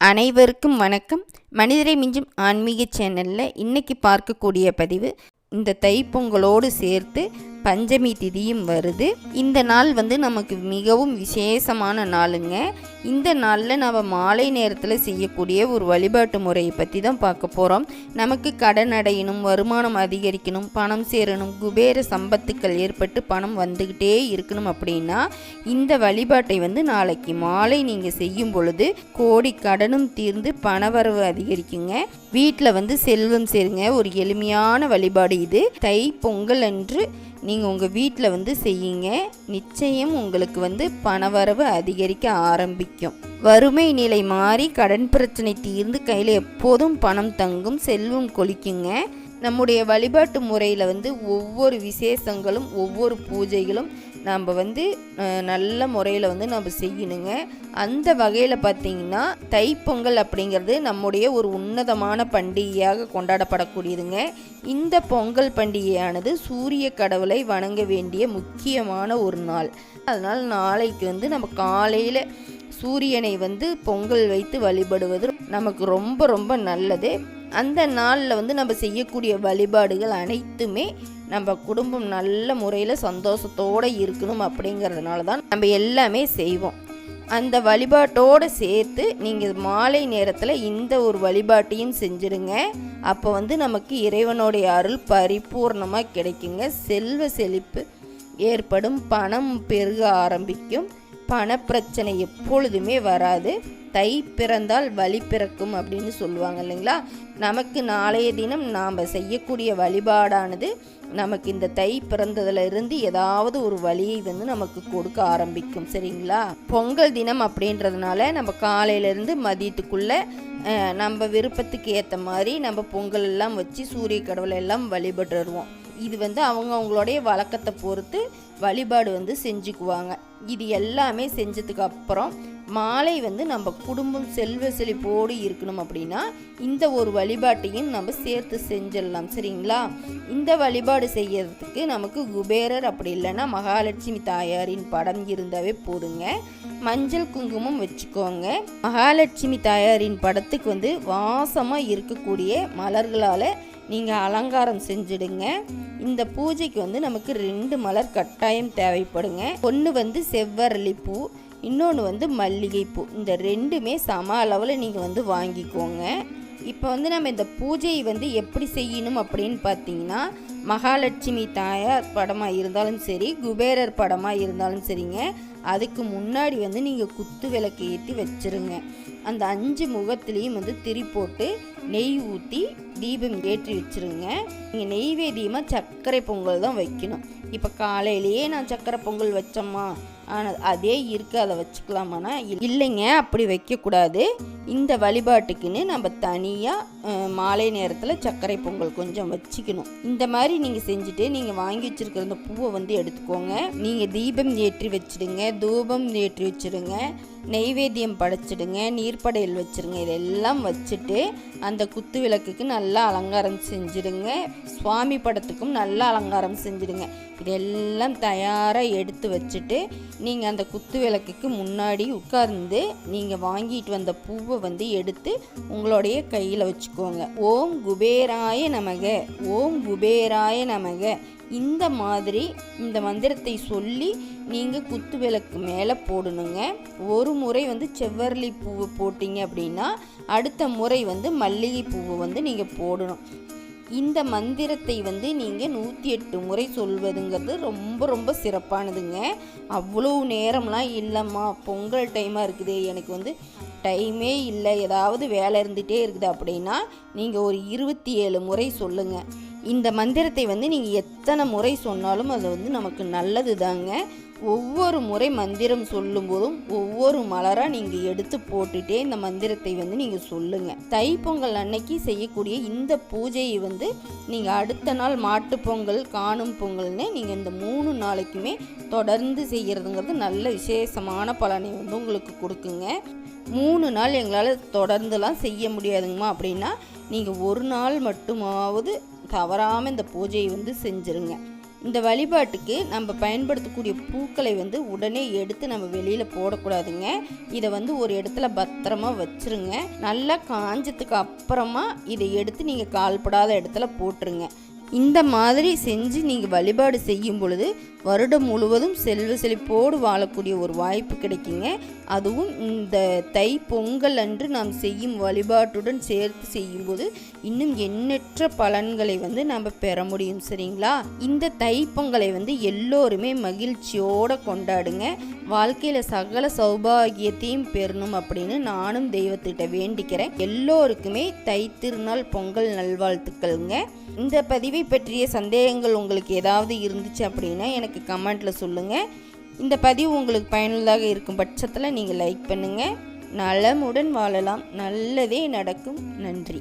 அனைவருக்கும் வணக்கம். மனிதரை மிஞ்சும் ஆன்மீக சேனலில் இன்னைக்கு பார்க்கக்கூடிய பதிவு இந்த தைப்பொங்கலோடு சேர்த்து பஞ்சமி திதியும் வருது. இந்த நாள் வந்து நமக்கு மிகவும் விசேஷமான நாளுங்க. இந்த நாளில் நம்ம மாலை நேரத்தில் செய்யக்கூடிய ஒரு வழிபாட்டு முறையை பற்றி தான் பார்க்க போகிறோம் நமக்கு கடன் அடையணும் வருமானம் அதிகரிக்கணும் பணம் சேரணும் குபேர சம்பத்துக்கள் ஏற்பட்டு பணம் வந்துக்கிட்டே இருக்கணும் அப்படின்னா இந்த வழிபாட்டை வந்து நாளைக்கு மாலை நீங்கள் செய்யும் பொழுது கோடி கடனும் தீர்ந்து பணவரவு அதிகரிக்குங்க. வீட்டில் வந்து செல்வம் சேருங்க. ஒரு எளிமையான வழிபாடு இது. தை பொங்கல் அன்று நீங்கள் உங்கள் வீட்டில் வந்து செய்யுங்க. நிச்சயம் உங்களுக்கு வந்து பணவரவு அதிகரிக்க ஆரம்பிக்கும். வறுமை நிலை மாறி கடன் பிரச்சனை தீர்ந்து கையில் எப்போதும் பணம் தங்கும். செல்வம் கொளிக்குங்க. நம்முடைய வழிபாட்டு முறையில் வந்து ஒவ்வொரு விசேஷங்களும் ஒவ்வொரு பூஜைகளும் நம்ம வந்து நல்ல முறையில் வந்து நம்ம செய்யணுங்க. அந்த வகையில் பார்த்தீங்கன்னா தைப்பொங்கல் அப்படிங்கிறது நம்முடைய ஒரு உன்னதமான பண்டிகையாக கொண்டாடப்படக்கூடியதுங்க. இந்த பொங்கல் பண்டிகையானது சூரிய கடவுளை வணங்க வேண்டிய முக்கியமான ஒரு நாள். அதனால் நாளைக்கு வந்து நம்ம காலையில் சூரியனை வந்து பொங்கல் வைத்து வழிபடுவது நமக்கு ரொம்ப ரொம்ப நல்லது. அந்த நாளில் வந்து நம்ம செய்யக்கூடிய வழிபாடுகள் அனைத்துமே நம்ம குடும்பம் நல்ல முறையில் சந்தோஷத்தோடு இருக்கணும் அப்படிங்கிறதுனால தான் நம்ம எல்லாமே செய்வோம். அந்த வழிபாட்டோடு சேர்த்து நீங்கள் மாலை நேரத்தில் இந்த ஒரு வழிபாட்டையும் செஞ்சுடுங்க அப்போ வந்து நமக்கு இறைவனுடைய அருள் பரிபூர்ணமாக கிடைக்குங்க. செல்வ செழிப்பு ஏற்படும் பணம் பெருக ஆரம்பிக்கும். பணப்பிரச்சனை எப்பொழுதுமே வராது. தை பிறந்தால் வழி பிறக்கும் அப்படின்னு சொல்லுவாங்க இல்லைங்களா? நமக்கு நாளைய தினம் நாம் செய்யக்கூடிய வழிபாடானது நமக்கு இந்த தை பிறந்ததுலேருந்து ஏதாவது ஒரு வழியை வந்து நமக்கு கொடுக்க ஆரம்பிக்கும். சரிங்களா? பொங்கல் தினம் அப்படின்றதுனால நம்ம காலையிலேருந்து மதியத்துக்குள்ளே நம்ம விருப்பத்துக்கு ஏற்ற மாதிரி நம்ம பொங்கல் எல்லாம் வச்சு சூரிய கடவுளை எல்லாம் வழிபட்டுருவோம். இது வந்து அவங்க அவங்களுடைய வழக்கத்தை பொறுத்து வழிபாடு வந்து செஞ்சுக்குவாங்க. இது எல்லாமே செஞ்சதுக்கு அப்புறம் மாலை வந்து நம்ம குடும்பம் செல்வ செழிப்போடு இருக்கணும் அப்படின்னா இந்த ஒரு வழிபாட்டையும் நம்ம சேர்த்து செஞ்சிடலாம் சரிங்களா? இந்த வழிபாடு செய்யறதுக்கு நமக்கு குபேரர் அப்படி இல்லைன்னா மகாலட்சுமி தாயாரின் படம் இருந்தாவே போதுங்க. மஞ்சள் குங்குமம் வச்சுக்கோங்க. மகாலட்சுமி தாயாரின் படத்துக்கு வந்து வாசமாக இருக்கக்கூடிய மலர்களால் நீங்கள் அலங்காரம் செஞ்சிடுங்க. இந்த பூஜைக்கு வந்து நமக்கு ரெண்டு மலர் கட்டாயம் தேவைப்படுங்க. ஒன்று வந்து செவ்வரளி பூ இன்னொன்று வந்து மல்லிகைப்பூ. இந்த ரெண்டுமே சம அளவில் நீங்கள் வந்து வாங்கிக்கோங்க. இப்போ வந்து நம்ம இந்த பூஜையை வந்து எப்படி செய்யணும் அப்படின்னு பார்த்தீங்கன்னா மகாலட்சுமி தாயார் படமாக இருந்தாலும் சரி குபேரர் படமாக இருந்தாலும் சரிங்க. அதுக்கு முன்னாடி வந்து நீங்கள் குத்து விளக்கு ஏற்றி வச்சிருங்க. அந்த அஞ்சு முகத்துலேயும் வந்து திரி போட்டு நெய் ஊற்றி தீபம் ஏற்றி வச்சிருங்க. நீங்கள் நெய்வேதியமாக சர்க்கரை பொங்கல் தான் வைக்கணும். இப்போ காலையிலேயே நான் சர்க்கரை பொங்கல் வச்சோம்மா ஆனால் அதே இருக்கு அதை வச்சுக்கலாமானா இல்லைங்க அப்படி வைக்கக்கூடாது. இந்த வழிபாட்டுக்குன்னு நம்ம தனியாக மாலை நேரத்தில் சர்க்கரை பொங்கல் கொஞ்சம் வச்சுக்கணும். இந்த மாதிரி நீங்கள் செஞ்சுட்டு நீங்கள் வாங்கி வச்சிருக்கிற அந்த பூவை வந்து எடுத்துக்கோங்க. நீங்கள் தீபம் ஏற்றி வச்சிடுங்க தூபம் ஏற்றி வச்சிடுங்க நெய்வேத்தியம் படைச்சிடுங்க நீர்ப்படையல் வச்சிருங்க இதெல்லாம் வச்சுட்டு அந்த குத்து விளக்குக்கு நல்லா அலங்காரம் செஞ்சுடுங்க. சுவாமி படத்துக்கும் நல்லா அலங்காரம் செஞ்சிடுங்க. இதெல்லாம் தயாராக எடுத்து வச்சுட்டு நீங்கள் அந்த குத்து விளக்குக்கு முன்னாடி உட்கார்ந்து நீங்கள் வாங்கிட்டு வந்த பூவை வந்து எடுத்து உங்களுடைய கையில் வச்சுக்கோங்க. ஓம் குபேராய நமக ஓம் குபேராய நமக. இந்த மாதிரி இந்த மந்திரத்தை சொல்லி நீங்கள் குத்து விளக்கு மேலே போடணுங்க. ஒரு முறை வந்து செவ்வரளி பூவை போட்டிங்க அப்படின்னா அடுத்த முறை வந்து மல்லிகை பூவை வந்து நீங்கள் போடணும். இந்த மந்திரத்தை வந்து நீங்கள் நூற்றி எட்டு முறை சொல்வதுங்கிறது ரொம்ப ரொம்ப சிறப்பானதுங்க. அவ்வளோ நேரம்லாம் இல்லைம்மா. பொங்கல் டைமாக இருக்குது. எனக்கு வந்து டைமே இல்லை. ஏதாவது வேலை இருந்துகிட்டே இருக்குது அப்படின்னா நீங்கள் ஒரு இருபத்தி ஏழு முறை சொல்லுங்கள் இந்த மந்திரத்தை வந்து நீங்கள் எத்தனை முறை சொன்னாலும் அது வந்து நமக்கு நல்லது தாங்க ஒவ்வொரு முறை மந்திரம் சொல்லும்போதும் ஒவ்வொரு மலராக நீங்கள் எடுத்து போட்டுட்டே இந்த மந்திரத்தை வந்து நீங்கள் சொல்லுங்கள் தைப்பொங்கல் அன்னைக்கு செய்யக்கூடிய இந்த பூஜையை வந்து நீங்கள் அடுத்த நாள் மாட்டுப்பொங்கல் காணும் பொங்கல்னு நீங்கள் இந்த மூணு நாளைக்குமே தொடர்ந்து செய்கிறதுங்கிறது நல்ல விசேஷமான பலனை வந்து உங்களுக்கு கொடுக்குங்க. மூணு நாள் எங்களால் தொடர்ந்துலாம் செய்ய முடியாதுங்கம்மா. அப்படின்னா நீங்கள் ஒரு நாள் மட்டுமாவது தவறாமல் இந்த பூஜையை வந்து செஞ்சுருங்க. இந்த வழிபாட்டுக்கு நம்ம பயன்படுத்தக்கூடிய பூக்களை வந்து உடனே எடுத்து நம்ம வெளியில் போடக்கூடாதுங்க. இதை வந்து ஒரு இடத்துல பத்திரமா வச்சுருங்க. நல்லா காஞ்சதுக்கு அப்புறமா இதை எடுத்து நீங்கள் கால்படாத இடத்துல போட்டுருங்க. இந்த மாதிரி செஞ்சு நீங்கள் வழிபாடு செய்யும் பொழுது வருடம் முழுவதும் செல்வ செழிப்போடு வாழக்கூடிய ஒரு வாய்ப்பு கிடைக்குங்க. அதுவும் இந்த தை பொங்கல் அன்று நாம் செய்யும் வழிபாட்டுடன் சேர்த்து செய்யும்போது இன்னும் எண்ணற்ற பலன்களை வந்து நம்ம பெற முடியும் சரிங்களா? இந்த தை பொங்கலை வந்து எல்லோருமே மகிழ்ச்சியோடு கொண்டாடுங்க. வாழ்க்கையில் சகல சௌபாகியத்தையும் பெறணும் அப்படின்னு நானும் தெய்வத்திட்ட வேண்டிக்கிறேன். எல்லோருக்குமே தை திருநாள் பொங்கல் நல்வாழ்த்துக்கள்ங்க. இந்த பதிவை பற்றிய சந்தேகங்கள் உங்களுக்கு ஏதாவது இருந்துச்சு அப்படின்னா எனக்கு எனக்கு கமெண்ட்டில் சொல்லுங்கள் இந்த பதிவு உங்களுக்கு பயனுள்ளதாக இருக்கும் பட்சத்தில் நீங்கள் லைக் பண்ணுங்கள் நலமுடன் வாழலாம். நல்லதே நடக்கும். நன்றி.